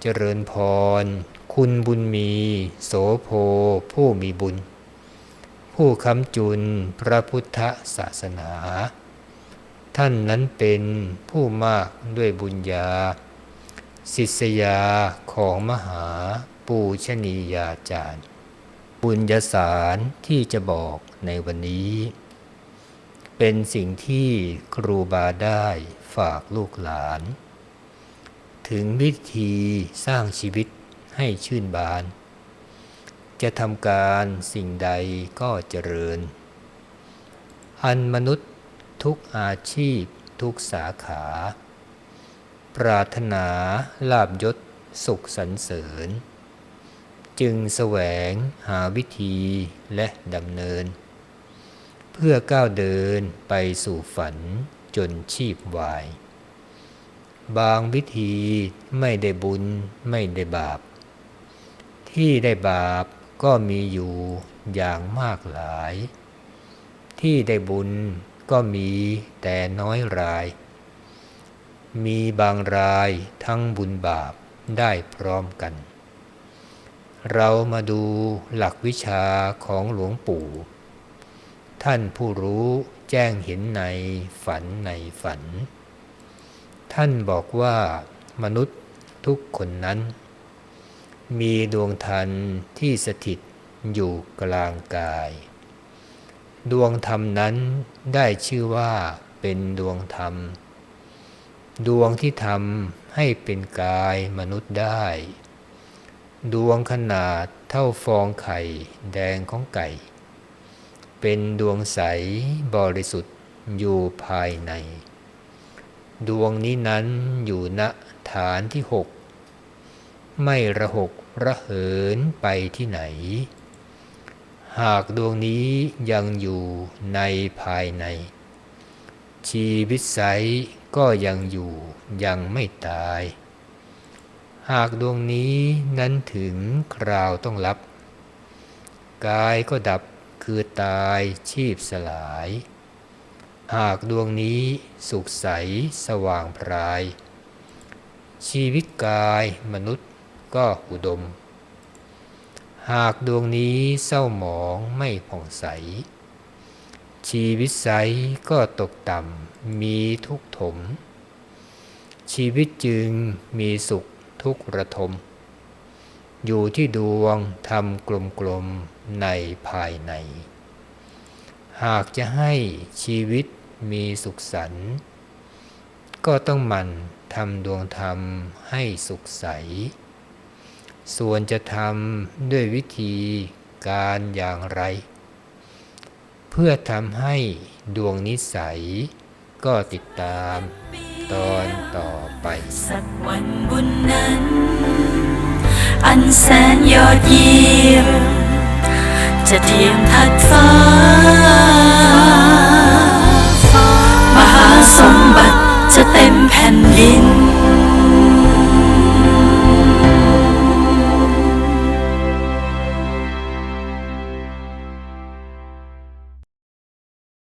เจริญพร คุณบุญมี โสโพผู้มีบุญ ผู้คำจุนพระพุทธศาสนา ท่านนั้นเป็นผู้มากด้วยบุญญาศิษยาของมหาปูชนียาจารย์ บุญญาสารที่จะบอกในวันนี้ เป็นสิ่งที่ครูบาได้ฝากลูกหลาน ถึงวิธีสร้างชีวิตให้ชื่นบาน จะทำการสิ่งใดก็เจริญ อันมนุษย์ทุกอาชีพทุกสาขา ปรารถนาลาบยศสุขสรรเสริญ จึงแสวงหาวิธีและดำเนิน เพื่อก้าวเดินไปสู่ฝันจนชีพวาย บางวิธีไม่ได้บุญไม่ได้บาป ที่ได้บาปก็มีอยู่อย่างมากหลาย ที่ได้บุญก็มีแต่น้อยราย มีบางรายทั้งบุญบาปได้พร้อมกัน เรามาดูหลักวิชาของหลวงปู่ ท่านผู้รู้แจ้งเห็นในฝันในฝัน ท่านบอกว่ามนุษย์ทุกคนนั้น มีดวงทันที่สถิตอยู่กลางกาย ดวงธรรมนั้นได้ชื่อว่าเป็นดวงธรรม ดวงที่ทำให้เป็นกายมนุษย์ได้ ดวงขนาดเท่าฟองไข่แดงของไก่ เป็นดวงใสบริสุทธิ์อยู่ภายใน ดวงนี้นั้นอยู่ณฐานที่หกไม่ระหกระเหินไปที่ไหน หากดวงนี้ยังอยู่ในภายใน ชีวิตใสก็ยังอยู่ยังไม่ตาย หากดวงนี้นั้นถึงคราวต้องรับ กายก็ดับคือตายชีพสลาย หากดวงนี้สุขใสสว่างพราย ชีวิตกายมนุษย์ก็อุดม หากดวงนี้เศร้าหมองไม่ผ่องใส ชีวิตใสก็ตกต่ำมีทุกข์ถม ชีวิตจึงมีสุขทุกขระทม อยู่ที่ดวงทำกลมๆในภายในหากจะให้ชีวิต มีสุขสันต์ก็ต้องหมันทำดวงธรรมให้สุขใส ส่วนจะทำด้วยวิธีการอย่างไร เพื่อทำให้ดวงนิสัย ก็ติดตามตอนต่อไป สักวันบุญนั้น อันแสนยอดเยี่ยมจะเทียมทัดฟ้า มห